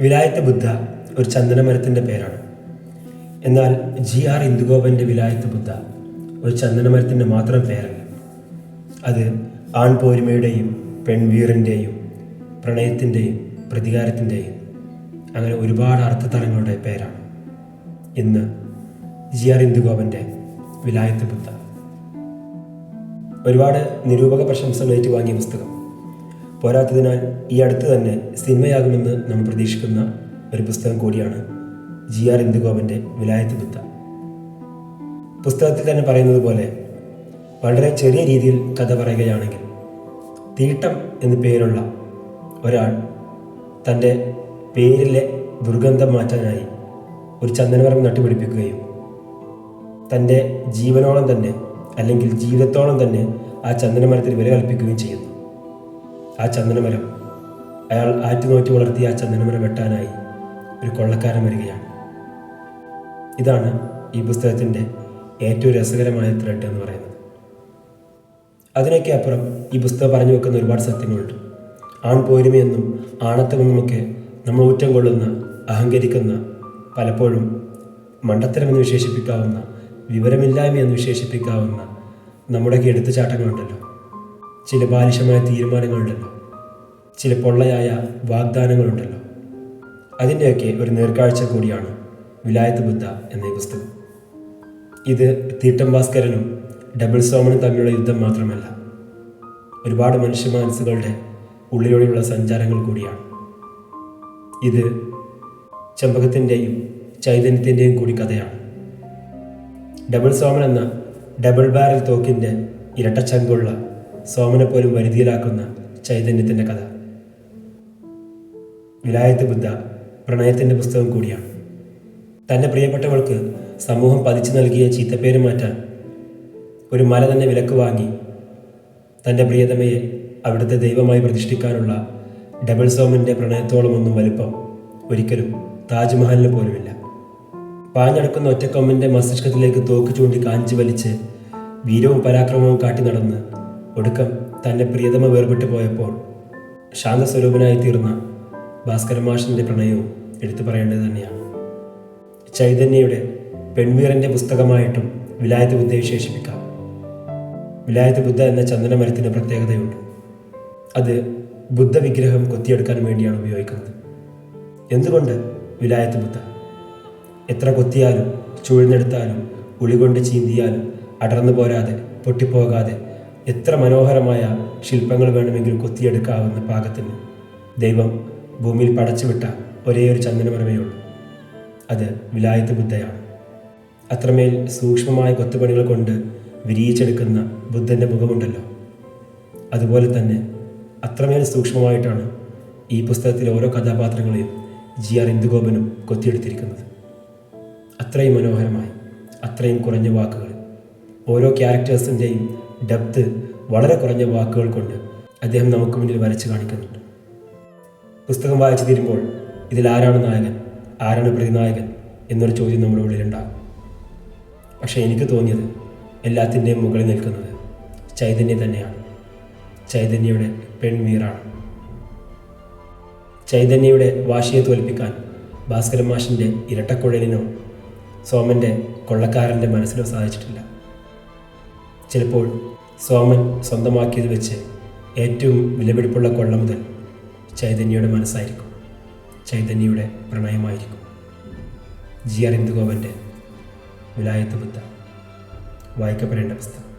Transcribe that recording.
വിലായത്ത് ബുദ്ധ ഒരു ചന്ദനമരത്തിന്റെ പേരാണ്. എന്നാൽ ജി ആർ ഇന്ദുഗോപന്റെ വിലായത്ത് ബുദ്ധ ഒരു ചന്ദനമരത്തിന്റെ മാത്രം പേരല്ല. അത് ആൺപോരുമയുടെയും പെൺവീറിന്റെയും പ്രണയത്തിന്റെയും പ്രതികാരത്തിന്റെയും അങ്ങനെ ഒരുപാട് അർത്ഥതലങ്ങളുടെ പേരാണ്. ഇന്ന് ജി ആർ ഇന്ദുഗോപന്റെ വിലായത്ത് ബുദ്ധ. ഒരുപാട് നിരൂപക പ്രശംസകൾ ഏറ്റുവാങ്ങിയ പുസ്തകം. പോരാത്തതിനാൽ ഈ അടുത്ത് തന്നെ സിനിമയാകുമെന്ന് നാം പ്രതീക്ഷിക്കുന്ന ഒരു പുസ്തകം കൂടിയാണ് ജി ആർ ഇന്ദുഗോപന്റെ വിലായത്ത് ബുദ്ധ. പുസ്തകത്തിൽ തന്നെ പറയുന്നത് പോലെ വളരെ ചെറിയ രീതിയിൽ കഥ പറയുകയാണെങ്കിൽ തീട്ടം എന്നു പേരുള്ള ഒരാൾ തന്റെ പേരിലെ ദുർഗന്ധം മാറ്റാനായി ഒരു ചന്ദനമരം നട്ടുപിടിപ്പിക്കുകയും തന്റെ ജീവനോളം തന്നെ അല്ലെങ്കിൽ ജീവിതത്തോളം തന്നെ ആ ചന്ദനമരത്തിൽ വില കൽപ്പിക്കുകയും ചെയ്യുന്നു. ആ ചന്ദനമരം. അയാൾ ആറ്റുനോറ്റി വളർത്തിയ ആ ചന്ദനമരം വെട്ടാനായി ഒരു കൊള്ളക്കാരൻ വരികയാണ്. ഇതാണ് ഈ പുസ്തകത്തിന്റെ ഏറ്റവും രസകരമായ ത്രെഡ് എന്ന് പറയുന്നത്. അതിനൊക്കെ അപ്പുറം ഈ പുസ്തകം പറഞ്ഞു വെക്കുന്ന ഒരുപാട് സത്യങ്ങളുണ്ട്. ആൺപോരുമയെന്നും ആണത്തമെന്നുമൊക്കെ നമ്മൾ ഊറ്റം കൊള്ളുന്ന അഹങ്കരിക്കുന്ന പലപ്പോഴും മണ്ടത്തരമെന്ന് വിശേഷിപ്പിക്കാവുന്ന വിവരമില്ലായ്മ എന്ന് വിശേഷിപ്പിക്കാവുന്ന നമ്മുടെയൊക്കെ എടുത്തുചാട്ടങ്ങളുണ്ടല്ലോ. ചില ബാലിശമായ തീരുമാനങ്ങളുണ്ടല്ലോ ചില പൊള്ളയായ വാഗ്ദാനങ്ങളുണ്ടല്ലോ. അതിന്റെയൊക്കെ ഒരു നേർക്കാഴ്ച കൂടിയാണ് വിലായത്ത് ബുദ്ധ എന്ന പുസ്തകം. ഇത് തീട്ടം ഭാസ്കരനും ഡബിൾ സോമനും തമ്മിലുള്ള യുദ്ധം മാത്രമല്ല ഒരുപാട് മനുഷ്യ മനസ്സുകളുടെ ഉള്ളിലൂടെയുള്ള സഞ്ചാരങ്ങൾ കൂടിയാണ്. ഇത് ചെമ്പകത്തിന്റെയും ചൈതന്യത്തിന്റെയും കൂടി കഥയാണ്. ഡബിൾ സോമൻ എന്ന ഡബിൾ ബാരൽ തോക്കിന്റെ ഇരട്ടച്ചങ്കുള്ള സോമനെ പോലും വരുതിയിലാക്കുന്ന ചൈതന്യത്തിന്റെ കഥ. വിലായത്ത് ബുദ്ധ പ്രണയത്തിന്റെ പുസ്തകം കൂടിയാണ്. തന്റെ പ്രിയപ്പെട്ടവൾക്ക് സമൂഹം പതിച്ചു നൽകിയ ചീത്തപ്പേര് മാറ്റാൻ ഒരു മല തന്നെ വിലക്ക് വാങ്ങി തന്റെ പ്രിയതമയെ അവിടുത്തെ ദൈവമായി പ്രതിഷ്ഠിക്കാനുള്ള ഡബിൾ സോമന്റെ പ്രണയത്തോളമൊന്നും വലുപ്പം ഒരിക്കലും താജ്മഹലിന് പോലുമില്ല. പാഞ്ഞടക്കുന്ന ഒറ്റക്കൊമ്പന്റെ മസ്തിഷ്കത്തിലേക്ക് തോക്ക് ചൂണ്ടി കാഞ്ചി വലിച്ച് വീരവും പരാക്രമവും കാട്ടി നടന്ന് ഒടുക്കം തന്റെ പ്രിയതമ വേർപെട്ടു പോയപ്പോൾ ശാന്തസ്വരൂപനായി തീർന്ന ഭാസ്കര മാഷിന്റെ പ്രണയവും എടുത്തു പറയേണ്ടത് തന്നെയാണ്. ചൈതന്യയുടെ പെൺവീരന്റെ പുസ്തകമായിട്ടും വിലായത്ത് ബുദ്ധയെ വിശേഷിപ്പിക്കാം. വിലായത്ത് ബുദ്ധ എന്ന ചന്ദനമരത്തിന്റെ പ്രത്യേകതയുണ്ട്. അത് ബുദ്ധ വിഗ്രഹം കൊത്തിയെടുക്കാൻ വേണ്ടിയാണ് ഉപയോഗിക്കുന്നത്. എന്തുകൊണ്ട് വിലായത്ത് ബുദ്ധ? എത്ര കൊത്തിയാലും ചുഴിഞ്ഞെടുത്താലും ഉളികൊണ്ട് ചീന്തിയാലും അടർന്നു പോരാതെ പൊട്ടിപ്പോകാതെ എത്ര മനോഹരമായ ശില്പങ്ങൾ വേണമെങ്കിലും കൊത്തിയെടുക്കാവുന്ന പാകത്തിന് ദൈവം ഭൂമിയിൽ പടച്ചുവിട്ട ഒരേ ഒരു ചന്ദനമരമേ ഉള്ളൂ. അത് വിലായത്ത് ബുദ്ധയാണ്. അത്രമേൽ സൂക്ഷ്മമായ കൊത്തുപണികൾ കൊണ്ട് വിരിയിച്ചെടുക്കുന്ന ബുദ്ധന്റെ മുഖമുണ്ടല്ലോ. അതുപോലെ തന്നെ അത്രമേൽ സൂക്ഷ്മമായിട്ടാണ് ഈ പുസ്തകത്തിലെ ഓരോ കഥാപാത്രങ്ങളെയും ജി ആർ ഇന്ദുഗോപനും കൊത്തിയെടുത്തിരിക്കുന്നത്. അത്രയും മനോഹരമായി അത്രയും കുറഞ്ഞ വാക്കുകൾ ഓരോ ക്യാരക്ടേഴ്സിന്റെയും ഡെപ്ത് വളരെ കുറഞ്ഞ വാക്കുകൾ കൊണ്ട് അദ്ദേഹം നമുക്ക് മുന്നിൽ വരച്ച് കാണിക്കുന്നുണ്ട്. പുസ്തകം വായിച്ചു തീരുമ്പോൾ ഇതിൽ ആരാണ് നായകൻ? ആരാണ് പ്രതിനായകൻ? എന്നൊരു ചോദ്യം നമ്മുടെ ഉള്ളിലുണ്ടാകും പക്ഷേ എനിക്ക് തോന്നിയത് എല്ലാത്തിന്റെയും മുകളിൽ നിൽക്കുന്നത് ചൈതന്യം തന്നെയാണ്. ചൈതന്യയുടെ പെൺവീറാണ്. ചൈതന്യയുടെ വാശിയെ തോൽപ്പിക്കാൻ ഭാസ്കരമാഷിന്റെ ഇരട്ടക്കുഴലിനോ സോമന്റെ കൊള്ളക്കാരന്റെ മനസ്സിലോ സാധിച്ചിട്ടില്ല. ചിലപ്പോൾ സോമൻ സ്വന്തമാക്കിയത് വെച്ച് ഏറ്റവും വിലപിടിപ്പുള്ള കൊള്ള മുതൽ ചൈതന്യയുടെ മനസ്സായിരിക്കും. ചൈതന്യയുടെ പ്രണയമായിരിക്കും. ജി ആർ ഇന്ദുഗോപന്റെ വിലായത്ത് ബുദ്ധ വായിക്കപ്പെടേണ്ട പുസ്തകം.